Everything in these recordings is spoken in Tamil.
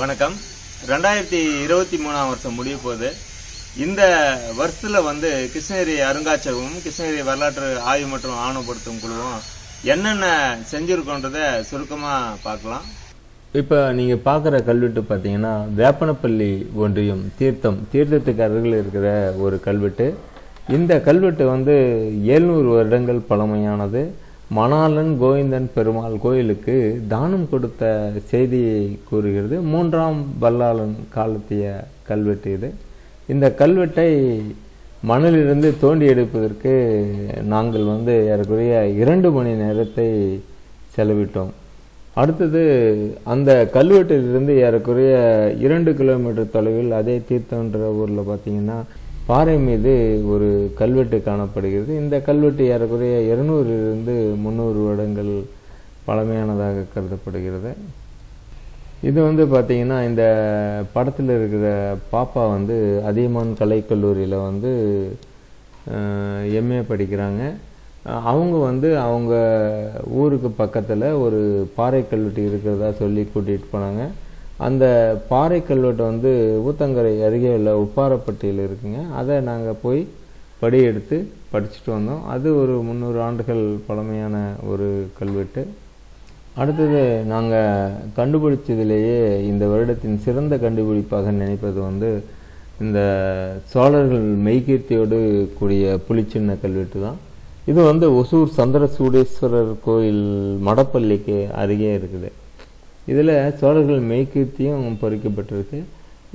வணக்கம். ரெண்டாயிரத்தி இருபத்தி மூணாம் வருஷம் முடிய போகுது. இந்த வருஷத்தில் வந்து கிருஷ்ணகிரி அருங்காட்சியகமும் கிருஷ்ணகிரி வரலாற்று ஆய்வு மற்றும் ஆவணப்படுத்தும் குழுவும் என்னென்ன செஞ்சுருக்கோன்றதை சுருக்கமாக பார்க்கலாம். இப்போ நீங்கள் பார்க்குற கல்வெட்டு பார்த்தீங்கன்னா வேப்பனப்பள்ளி ஒன்றியம் தீர்த்தம் தீர்த்தத்துக்கு அருகில் இருக்கிற ஒரு கல்வெட்டு. இந்த கல்வெட்டு வந்து எழுநூறு வருடங்கள் பழமையானது. மணாலன் கோவிந்தன் பெருமாள் கோயிலுக்கு தானம் கொடுத்த செய்தியை கூறுகிறது. மூன்றாம் வல்லாளன் காலத்திய கல்வெட்டு இது. இந்த கல்வெட்டை மணலிலிருந்து தோண்டி எடுப்பதற்கு நாங்கள் வந்து ஏறக்குறைய இரண்டு மணி நேரத்தை செலவிட்டோம். அடுத்தது அந்த கல்வெட்டிலிருந்து ஏறக்குறைய இரண்டு கிலோமீட்டர் தொலைவில் அதே தீர்த்தன்ற ஊரில் பார்த்தீங்கன்னா பாறை மீது ஒரு கல்வெட்டு காணப்படுகிறது. இந்த கல்வெட்டு ஏறக்குறைய இருநூறிலிருந்து முந்நூறு வருடங்கள் பழமையானதாக கருதப்படுகிறது. இது வந்து பார்த்தீங்கன்னா இந்த படத்தில் இருக்கிற பாப்பா வந்து அதியமான் கலைக்கல்லூரியில் வந்து எம்ஏ படிக்கிறாங்க. அவங்க வந்து அவங்க ஊருக்கு பக்கத்தில் ஒரு பாறை கல்வெட்டு இருக்கிறதா சொல்லி கூட்டிகிட்டு போனாங்க. அந்த பாறை கல்வெட்டு வந்து ஊத்தங்கரை அருகே உள்ள உப்பாரப்பட்டியில் இருக்குங்க. அதை நாங்கள் போய் படி எடுத்து படிச்சுட்டு வந்தோம். அது ஒரு முந்நூறு ஆண்டுகள் பழமையான ஒரு கல்வெட்டு. அடுத்தது நாங்கள் கண்டுபிடிச்சதுலேயே இந்த வருடத்தின் சிறந்த கண்டுபிடிப்பாக நினைப்பது வந்து இந்த சோழர்கள் மெய்கீர்த்தியோடு கூடிய புலிச்சின்ன கல்வெட்டு தான். இது வந்து ஒசூர் சந்திர சூடேஸ்வரர் கோயில் மடப்பள்ளிக்கு அருகே இருக்குது. இதில் சோழர்கள் மெய்கீர்த்தியும் பொறிக்கப்பட்டிருக்கு.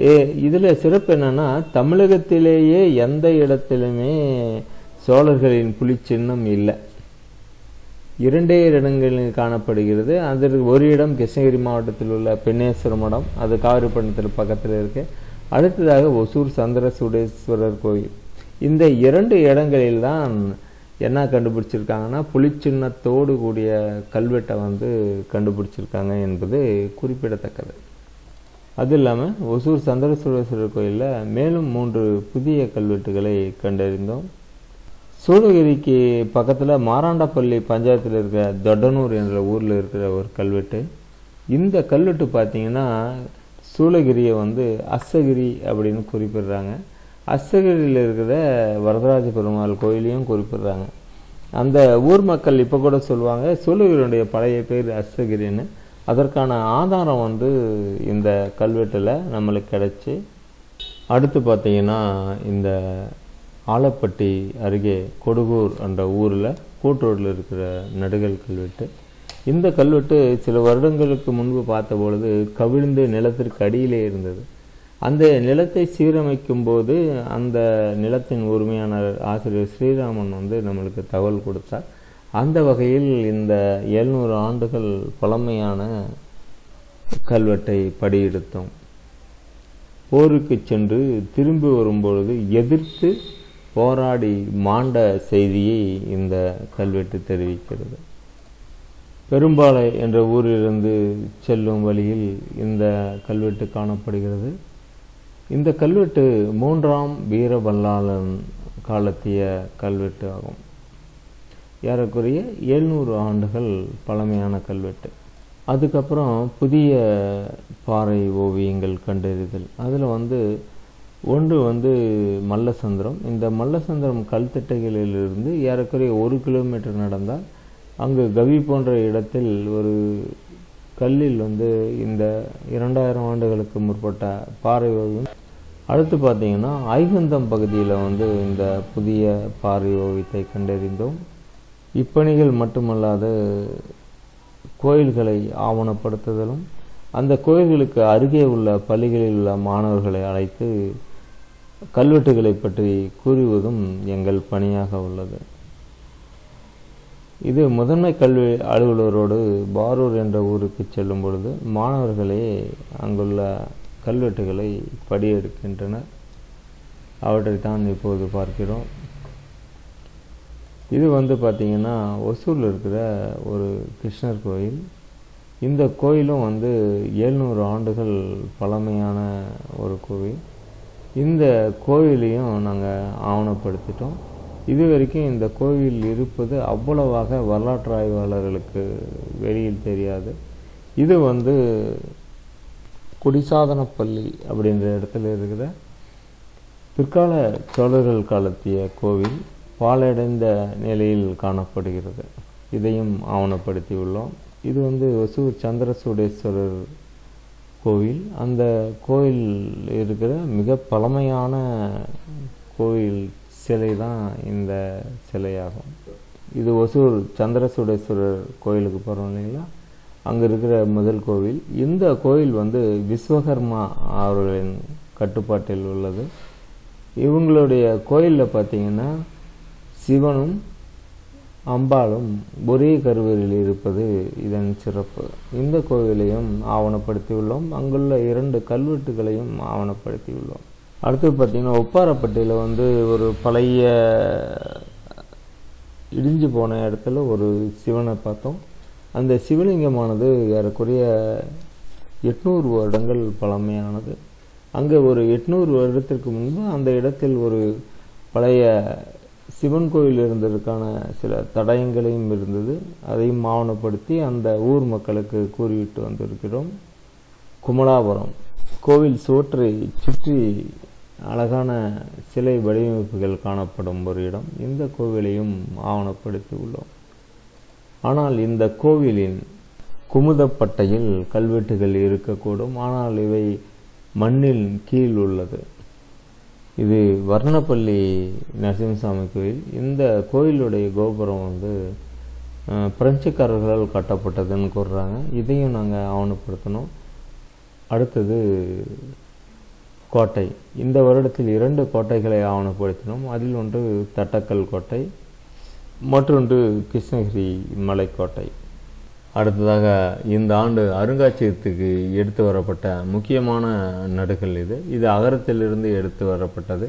ஏ இதில் சிறப்பு என்னன்னா தமிழகத்திலேயே எந்த இடத்திலுமே சோழர்களின் புலிச்சின்னம் இல்லை. இரண்டே இடங்களில் காணப்படுகிறது. அதற்கு ஒரு இடம் கிருஷ்ணகிரி மாவட்டத்தில் உள்ள பெண்ணேஸ்வர மடம். அது காவிரிப்பட்டினத்தில் பக்கத்தில் இருக்கு. அடுத்ததாக ஒசூர் சந்திர சூடேஸ்வரர் கோயில் இந்த இரண்டு இடங்களில்தான் என்ன கண்டுபிடிச்சிருக்காங்கன்னா புலிச்சின்னத்தோடு கூடிய கல்வெட்டை வந்து கண்டுபிடிச்சிருக்காங்க என்பது குறிப்பிடத்தக்கது. அது இல்லாமல் ஒசூர் சந்திரசுரேஸ்வரர் கோயிலில் மேலும் மூன்று புதிய கல்வெட்டுகளை கண்டறிந்தோம். சூளகிரிக்கு பக்கத்தில் மாராண்டப்பள்ளி பஞ்சாயத்தில் இருக்கிற தொடனூர் என்ற ஊரில் இருக்கிற ஒரு கல்வெட்டு. இந்த கல்வெட்டு பார்த்தீங்கன்னா சூளகிரியை வந்து அஸ்ஸகிரி அப்படின்னு குறிப்பிடுறாங்க. அஸ்தகிரியில் இருக்கிற வரதராஜ பெருமாள் கோயிலையும் குறிப்பிடுறாங்க. அந்த ஊர் மக்கள் இப்போ கூட சொல்லுவாங்க சூளகிரியுடைய பழைய பேர் அஸ்தகிரின்னு அதற்கான ஆதாரம் வந்து இந்த கல்வெட்டில் நம்மளுக்கு கிடச்சி அடுத்து பார்த்தீங்கன்னா இந்த ஆலப்பட்டி அருகே கொடுகூர் என்ற ஊரில் கூட்டூரில் இருக்கிற நடுகல் கல்வெட்டு. இந்த கல்வெட்டு சில வருடங்களுக்கு முன்பு பார்த்த பொழுது கவிழ்ந்து நிலத்திற்கு அடியிலே இருந்தது. அந்த நிலத்தை சீரமைக்கும் போது அந்த நிலத்தின் உரிமையான ஆசிரியர் ஸ்ரீராமன் வந்து நம்மளுக்கு தகவல் கொடுத்தார். அந்த வகையில் இந்த எழுநூறு ஆண்டுகள் பழமையான கல்வெட்டை படியெடுத்தோம். போருக்கு சென்று திரும்பி வரும்பொழுது எதிர்த்து போராடி மாண்ட செய்தியை இந்த கல்வெட்டு தெரிவிக்கிறது. பெரும்பாலை என்ற ஊரிலிருந்து செல்லும் வழியில் இந்த கல்வெட்டு காணப்படுகிறது. இந்த கல்வெட்டு மூன்றாம் வீரபல்லாளன் காலத்திய கல்வெட்டு ஆகும். ஏறக்குறைய எழுநூறு ஆண்டுகள் பழமையான கல்வெட்டு. அதுக்கப்புறம் புதிய பாறை ஓவியங்கள் கண்டறிதல். அதில் வந்து ஒன்று வந்து மல்லசந்திரம். இந்த மல்லசந்திரம் கல்திட்டைகளிலிருந்து ஏறக்குறைய ஒரு கிலோமீட்டர் நடந்தால் அங்கு கவி போன்ற இடத்தில் ஒரு கல்லில் வந்து இந்த இரண்டாயிரம் ஆண்டுகளுக்கு முற்பட்ட பாறை ஓவியம் அடுத்து பார்த்தீங்கன்னா ஐகுந்தம் பகுதியில் வந்து இந்த புதிய பாறை ஓவியத்தை கண்டறிந்தோம். இப்பணிகள் மட்டுமல்லாது கோயில்களை ஆவணப்படுத்துதலும் அந்த கோயில்களுக்கு அருகே உள்ள பள்ளிகளில் உள்ள மாணவர்களை அழைத்து கல்வெட்டுகளை பற்றி கூறுவதும் எங்கள் பணியாக உள்ளது. இது முதன்மை கல்வி அலுவலரோடு பாரூர் என்ற ஊருக்கு செல்லும் பொழுது மாணவர்களே அங்குள்ள கல்வெட்டுகளை படியெடுக்கின்றனர் அவற்றை தான் இப்போது பார்க்கிறோம். இது வந்து பார்த்திங்கன்னா ஒசூரில் இருக்கிற ஒரு கிருஷ்ணர் கோயில். இந்த கோயிலும் வந்து எழுநூறு ஆண்டுகள் பழமையான ஒரு கோவில். இந்த கோயிலையும் நாங்கள் ஆவணப்படுத்திட்டோம். இது வரைக்கும் இந்த கோவில் இருப்பது அவ்வளவாக வரலாற்று ஆய்வாளர்களுக்கு வெளியில் தெரியாது. இது வந்து குடிசாதனப்பள்ளி அப்படின்ற இடத்துல இருக்கிற பிற்கால சோழர்கள் காலத்திய கோவில் பாழடைந்த நிலையில் காணப்படுகிறது. இதையும் ஆவணப்படுத்தி உள்ளோம். இது வந்து ஒசூர் சந்திரசூடேஸ்வரர் கோவில். அந்த கோயில் இருக்கிற மிக பழமையான கோயில் சிலை தான் இந்த சிலையாகும். இது ஒசூர் சந்திரசூடேஸ்வரர் கோயிலுக்கு போகிறோம் இல்லைங்களா? அங்கே இருக்கிற முதல் கோவில். இந்த கோயில் வந்து விஸ்வகர்மா அவர்களின் கட்டுப்பாட்டில் உள்ளது. இவங்களுடைய கோயிலில் பார்த்தீங்கன்னா சிவனும் அம்பாளும் ஒரே கருவறையில் இருப்பது இதன் சிறப்பு. இந்த கோவிலையும் ஆவணப்படுத்தியுள்ளோம். அங்குள்ள இரண்டு கல்வெட்டுகளையும் ஆவணப்படுத்தியுள்ளோம். அடுத்து பார்த்தீங்கன்னா ஒப்பாரப்பட்டியில் வந்து ஒரு பழைய இடிஞ்சு போன இடத்துல ஒரு சிவனை பார்த்தோம். அந்த சிவலிங்கமானது ஏறக்குறைய எட்நூறு வருடங்கள் பழமையானது. அங்கே ஒரு எட்நூறு வருடத்திற்கு முன்பு அந்த இடத்தில் ஒரு பழைய சிவன் கோயில் இருந்ததற்கான சில தடயங்களையும் இருந்தது. அதையும் ஆவணப்படுத்தி அந்த ஊர் மக்களுக்கு கூறிவிட்டு வந்திருக்கிறோம். குமலாபுரம் கோவில் சுவற்றை சுற்றி அழகான சிலை வடிவமைப்புகள் காணப்படும் ஒரு இடம். இந்த கோவிலையும் ஆவணப்படுத்தி உள்ளோம். ஆனால் இந்த கோவிலின் குமுதப்பட்டையில் கல்வெட்டுகள் இருக்கக்கூடும். ஆனால் இவை மண்ணின் கீழ் உள்ளது. இது வர்ணப்பள்ளி நரசிம்மசாமி கோயில். இந்த கோயிலுடைய கோபுரம் வந்து பிரெஞ்சுக்காரர்களால் கட்டப்பட்டதுன்னு கூறுறாங்க. இதையும் நாங்கள் ஆவணப்படுத்தினோம் அடுத்தது கோட்டை. இந்த வருடத்தில் இரண்டு கோட்டைகளை ஆவணப்படுத்தினோம். அதில் ஒன்று தட்டக்கல் கோட்டை மற்றொன்று கிருஷ்ணகிரி மலைக்கோட்டை. அடுத்ததாக இந்த ஆண்டு அருங்காட்சியகத்துக்கு எடுத்து வரப்பட்ட முக்கியமான நடுகள் இது. இது அகரத்திலிருந்து எடுத்து வரப்பட்டது.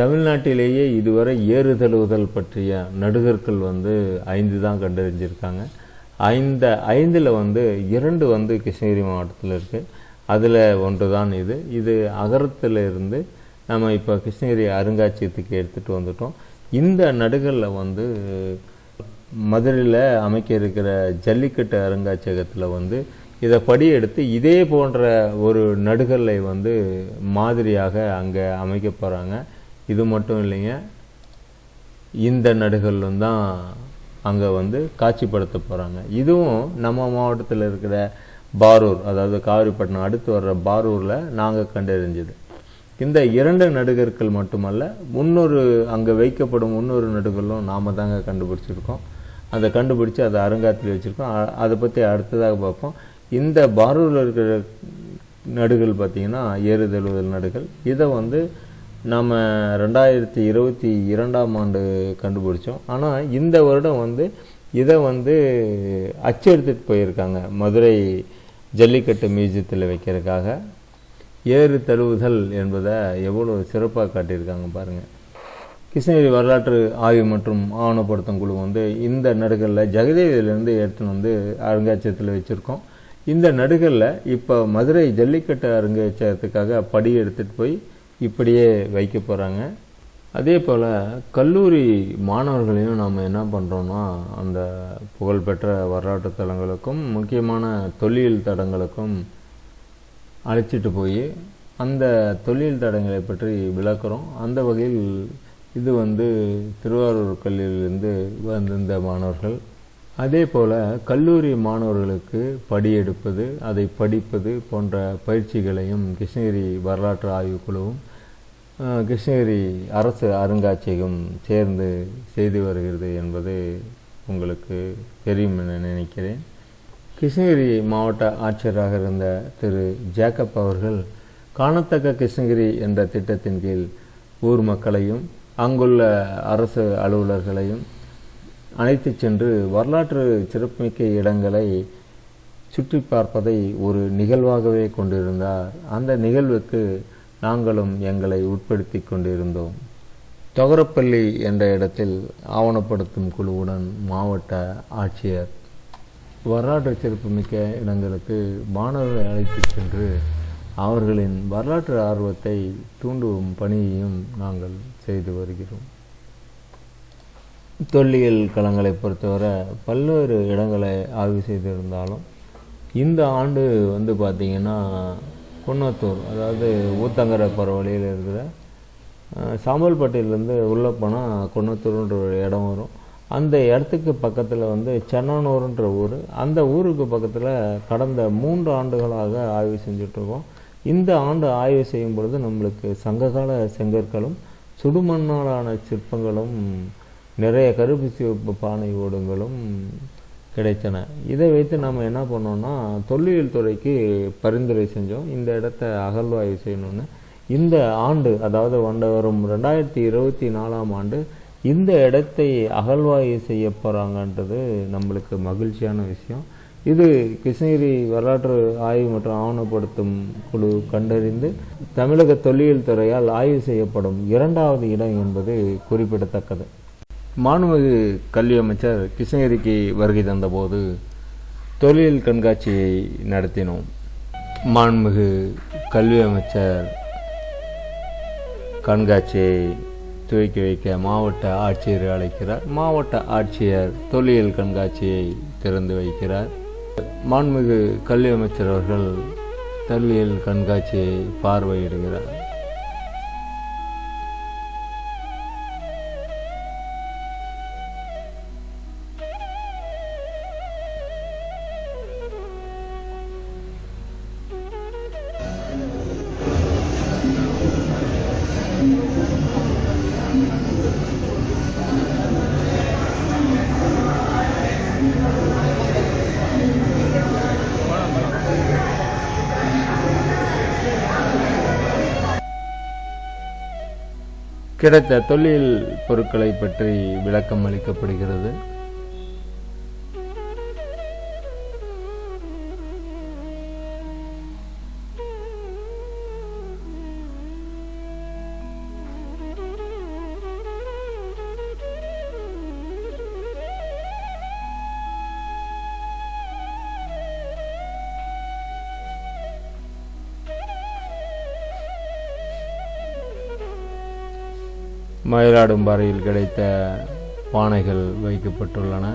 தமிழ்நாட்டிலேயே இதுவரை ஏறு தழுவுதல் பற்றிய நடுகர்கள் வந்து ஐந்து தான் கண்டறிஞ்சிருக்காங்க. ஐந்த ஐந்தில் வந்து இரண்டு வந்து கிருஷ்ணகிரி மாவட்டத்தில் இருக்குது அதில் ஒன்று தான் இது. இது அகரத்தில் இருந்து நம்ம இப்போ கிருஷ்ணகிரி அருங்காட்சியகத்துக்கு எடுத்துகிட்டு வந்துட்டோம். இந்த நடுகளில் வந்து மதுரையில் அமைக்க இருக்கிற ஜல்லிக்கட்டு அருங்காட்சியகத்தில் வந்து இதை படி எடுத்து இதே போன்ற ஒரு நடுகல்லை வந்து மாதிரியாக அங்கே அமைக்க போகிறாங்க இது மட்டும் இல்லைங்க இந்த நடுகல்லும் தான் அங்கே வந்து காட்சிப்படுத்த போகிறாங்க இதுவும் நம்ம மாவட்டத்தில் இருக்கிற பாரூர் அதாவது காவிரிப்பட்டினம் அடுத்து வர்ற பாரூரில் நாங்கள் கண்டறிஞ்சது. இந்த இரண்டு நடுகர்கள் மட்டுமல்ல முன்னொரு அங்கே வைக்கப்படும் முன்னொரு நடுகளும் நாம தாங்க கண்டுபிடிச்சிருக்கோம். அதை கண்டுபிடிச்சி அதை அருங்காத்தில் வச்சுருக்கோம். அதை பற்றி அடுத்ததாக பார்ப்போம். இந்த பாரூரில் இருக்கிற நடுகள் பார்த்திங்கன்னா ஏறுதழுவல் நடுகள். இதை வந்து நம்ம ரெண்டாயிரத்தி இருபத்தி இரண்டாம் ஆண்டு கண்டுபிடிச்சோம். ஆனால் இந்த வருடம் வந்து இதை வந்து அச்செடுத்துட்டு போயிருக்காங்க. மதுரை ஜல்லிக்கட்டு மியூசியத்தில் வைக்கிறதுக்காக. ஏறு தழுவுதல் என்பதை எவ்வளோ சிறப்பாக காட்டியிருக்காங்க பாருங்கள் கிருஷ்ணகிரி வரலாற்று ஆய்வு மற்றும் ஆவணப்படுத்தும் குழு வந்து இந்த நடுகளில் ஜெகதேவியிலேருந்து எடுத்துன்னு வந்து அருங்காட்சியகத்தில் வச்சுருக்கோம். இந்த நடுகளில் இப்போ மதுரை ஜல்லிக்கட்டு அருங்காட்சியகத்துக்காக படி எடுத்துகிட்டு போய் இப்படியே வைக்க போகிறாங்க அதே போல் கல்லூரி மாணவர்களையும் நாம் என்ன பண்ணுறோன்னா அந்த புகழ்பெற்ற வரலாற்று தலங்களுக்கும் முக்கியமான தொல்லியல் தடங்களுக்கும் அழைச்சிட்டு போய் அந்த தொழில் தடங்களை பற்றி விளக்குறோம். அந்த வகையில் இது வந்து திருவாரூர் கல்லூரியிலிருந்து வந்திருந்த மாணவர்கள். அதே போல் கல்லூரி மாணவர்களுக்கு படியெடுப்பது அதை படிப்பது போன்ற பயிற்சிகளையும் கிருஷ்ணகிரி வரலாற்று ஆய்வுக்குழுவும் கிருஷ்ணகிரி அரசு அருங்காட்சியகம் சேர்ந்து செய்து வருகிறது என்பது உங்களுக்கு தெரியும் என நினைக்கிறேன். கிருஷ்ணகிரி மாவட்ட ஆட்சியராக இருந்த திரு ஜேக்கப் அவர்கள் காணத்தக்க கிருஷ்ணகிரி என்ற திட்டத்தின் கீழ் ஊர் மக்களையும் அங்குள்ள அரசு அலுவலர்களையும் அழைத்து சென்று வரலாற்று சிறப்புமிக்க இடங்களை சுற்றி பார்ப்பதை ஒரு நிகழ்வாகவே கொண்டிருந்தார். அந்த நிகழ்வுக்கு நாங்களும் எங்களை உட்படுத்தி கொண்டிருந்தோம். தொகரப்பள்ளி என்ற இடத்தில் ஆவணப்படுத்தும் குழுவுடன் மாவட்ட ஆட்சியர் வரலாற்று சிறப்புமிக்க இடங்களுக்கு மாணவர்களை அழைத்து சென்று அவர்களின் வரலாற்று ஆர்வத்தை தூண்டும் பணியையும் நாங்கள் செய்து வருகிறோம். தொல்லியல் களங்களை பொறுத்தவரை பல்வேறு இடங்களை ஆய்வு செய்திருந்தாலும் இந்த ஆண்டு வந்து பார்த்திங்கன்னா குன்னத்தூர் அதாவது ஊத்தங்கரை போகிற வழியில் இருக்கிற சாம்பல்பட்டியிலேருந்து உள்ளே போனால் குன்னத்தூர்ன்ற ஒரு இடம் வரும். அந்த இடத்துக்கு பக்கத்தில் வந்து சென்னனூர்ன்ற ஊர். அந்த ஊருக்கு பக்கத்தில் கடந்த மூன்று ஆண்டுகளாக ஆய்வு செஞ்சுட்ருக்கோம். இந்த ஆண்டு ஆய்வு செய்யும் பொழுது நம்மளுக்கு சங்ககால செங்கற்களும் சுடுமண்ணாலான சிற்பங்களும் நிறைய கருப்பு சிவப்பு பானை ஓடுங்களும் கிடைத்தன. இதை வைத்து நம்ம என்ன பண்ணோம்னா தொல்லியல் துறைக்கு பரிந்துரை செஞ்சோம். இந்த இடத்த அகழ்வாய்வு செய்யணும்னு. இந்த ஆண்டு அதாவது வந்த வரும் ரெண்டாயிரத்தி இருபத்தி நாலாம் ஆண்டு இந்த இடத்தை அகழ்வாய்வு செய்ய போகிறாங்கன்றது நம்மளுக்கு மகிழ்ச்சியான விஷயம். இது கிருஷ்ணகிரி வரலாற்று ஆய்வு மற்றும் ஆவணப்படுத்தும் குழு கண்டறிந்து தமிழக தொல்லியல் துறையால் ஆய்வு செய்யப்படும் இரண்டாவது இடம் என்பது குறிப்பிடத்தக்கது. மாண்புமிகு கல்வி அமைச்சர் கிருஷ்ணகிரிக்கு வருகை தந்தபோது தொழில் கண்காட்சியை நடத்தினோம். மாண்புமிகு கல்வி அமைச்சர் கண்காட்சியை துவக்கி வைக்க மாவட்ட ஆட்சியர் அழைக்கிறார். மாவட்ட ஆட்சியர் தொல்லியல் கண்காட்சியை திறந்து வைக்கிறார். மாண்புமிகு கல்வி அமைச்சர் அவர்கள் தொல்லியல் கண்காட்சியை பார்வையிடுகிறார். கிடைத்த தொழில் பொருட்களை பற்றி விளக்கம் அளிக்கப்படுகிறது. மயிலாடும்பாறையில் கிடைத்த பானைகள் வைக்கப்பட்டுள்ளன.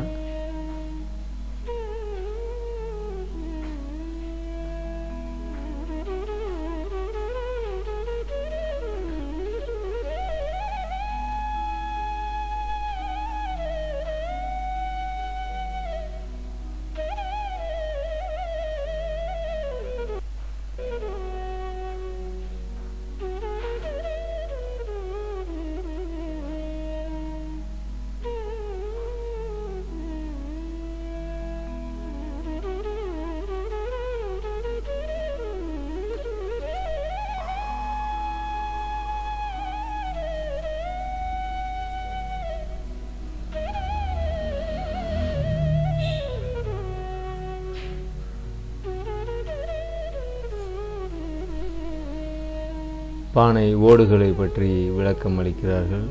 பானை ஓடுகளை பற்றி விளக்கம் அளிக்கிறார்கள்.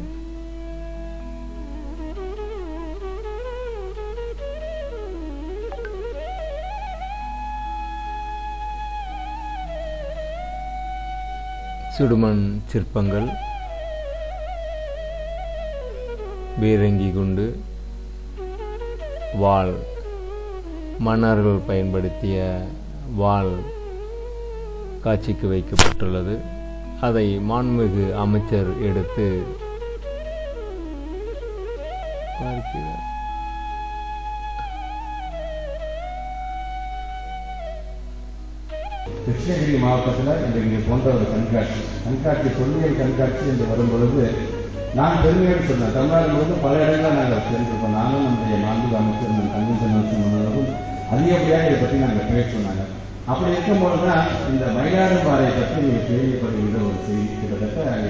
சுடுமண் சிற்பங்கள் பீரங்கி குண்டு வாள் மன்னர்கள் பயன்படுத்திய வாள் காட்சிக்கு வைக்கப்பட்டுள்ளது. அதை மாண்புமிகு அமைச்சர் எடுத்து பார்க்கிறார். கிருஷ்ணகிரி மாவட்டத்தில் இன்றைக்கு போன்ற ஒரு கண்காட்சி. கண்காட்சி தொல்லியல் கண்காட்சி என்று வரும்பொழுது நான் பெருமையோடு சொன்னேன். தமிழ்நாடு முழுவதும் பல இடங்களில் நாங்கள் சென்றிருக்கோம் நானும் நம்முடைய மாண்பு அமைச்சர் நம் கன்வென்ஷன் அதிகப்படியாக இதை பற்றி நாங்கள் பேச சொன்னாங்க. அப்படி இருக்கும்போது தான் இந்த மயிலாடும்பாறை பற்றி கேள்விப்படுகிற ஒரு செய்தி. கிட்டத்தட்ட அங்கே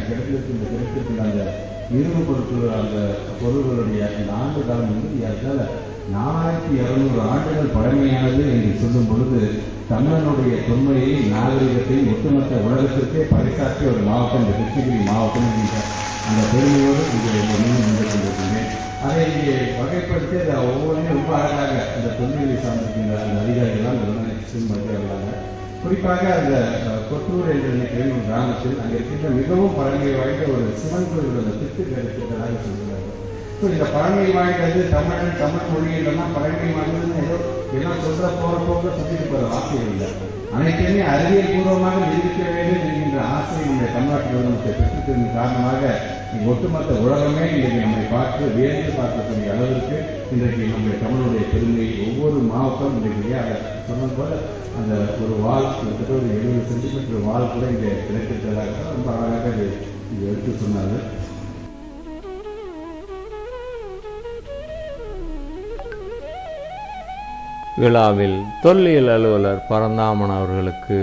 இந்த கிடைத்திருக்கின்ற அந்த இரும்பு பொருட்கள் அந்த பொருள்களுடைய அந்த ஆண்டு காலம் வந்து ஏறத்தாழ நாலாயிரத்தி இரநூறு ஆண்டுகள் பழமையானது என்று சொல்லும் பொழுது தமிழனுடைய தொன்மையை நாகரிகத்தை ஒட்டுமொத்த உலகத்திற்கே பறைசாற்றிய ஒரு மாவட்டம் இந்த கிருஷ்ணகிரி மாவட்டம் என்கின்ற அந்த பெருமையோடு இங்கே மீண்டும் நின்று கொண்டிருக்கின்றேன் அதை இங்கே வகைப்படுத்தி அதை ஒவ்வொன்றையும் ரொம்ப அழகாக இந்த தொன்மையை சார்ந்திருக்கின்ற அந்த அதிகாரிகள்லாம் அதிகாரிகளால் வருகிறாங்க குறிப்பாக அந்த கொத்தூர் என்ற நினைக்கிற ஒரு கிராமத்தில் அங்கே இருக்கின்ற மிகவும் பழமை வாய்ந்த ஒரு சிவன் கோயில் அந்த திட்டு கிடைத்திருக்கிறதாக சொல்கிறார்கள் ஸோ இந்த பழமை வாய்ந்தது தமிழன் தமிழ் மொழியிலெல்லாம் பழமை வாய்ந்ததுன்னு ஏதோ எல்லாம் சொல்கிற போகிற போக சொல்லிட்டு போகிற வார்த்தைகள் இல்லை. அனைத்தையுமே அறிவியல் பூர்வமாக நிரூபிக்க வேண்டும் என்கின்ற ஆசை நம்முடைய தமிழ்நாட்டில் நிறுவனத்தை பெற்றிருப்பதன் காரணமாக ஒட்டுமொத்த உலகமே இன்றைக்கு நம்மை பார்த்து வியந்து பார்க்கக்கூடிய அளவிற்கு இன்றைக்கு நம்முடைய தமிழுடைய பெருமையை ஒவ்வொரு மாவட்டம் இன்றைக்கு அதை சொன்னது போல அந்த ஒரு வால் கிட்டத்தட்ட ஒரு எழுபது சென்டிமீட்டர் வால் கூட இங்கே கிடைத்திருக்கிறதாக ரொம்ப அழகாக இது எடுத்து சொன்னார்கள். விழாவில் தொல்லியல் அலுவலர் பரந்தாமன் அவர்களுக்கு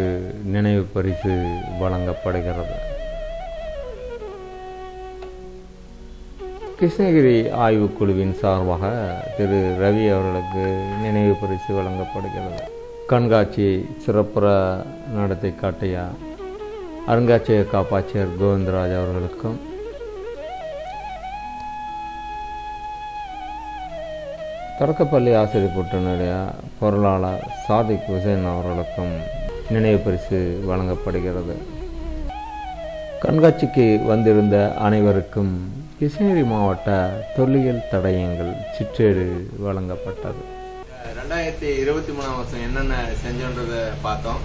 நினைவு பரிசு வழங்கப்படுகிறது. கிருஷ்ணகிரி ஆய்வுக்குழுவின் சார்பாக திரு ரவி அவர்களுக்கு நினைவு பரிசு வழங்கப்படுகிறது. கண்காட்சியை சிறப்புற நடத்தி காட்டிய அருங்காட்சியக காப்பாட்சியர் கோவிந்தராஜ் அவர்களுக்கும் தொடக்கப்பள்ளி ஆசிரியர் கூட்டணியுடைய பொருளாளர் சாதிக் ஹுசேன் அவர்களுக்கும் நினைவு பரிசு வழங்கப்படுகிறது. கண்காட்சிக்கு வந்திருந்த அனைவருக்கும் கிருஷ்ணகிரி மாவட்ட தொல்லியல் தடயங்கள் சிற்றேடு வழங்கப்பட்டது. ரெண்டாயிரத்தி இருபத்தி மூணாம் வருஷம் என்னென்ன செஞ்சோன்றத பார்த்தோம்.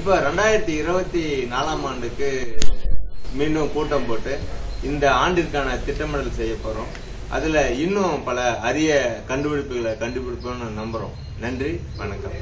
இப்போ ரெண்டாயிரத்தி இருபத்தி நாலாம் ஆண்டுக்கு மீண்டும் கூட்டம் போட்டு இந்த ஆண்டிற்கான திட்டமிடல் செய்ய போகிறோம் அதில் இன்னும் பல அரிய கண்டுபிடிப்புகளை கண்டுபிடிப்போம்னு நம்புகிறோம் நன்றி வணக்கம்.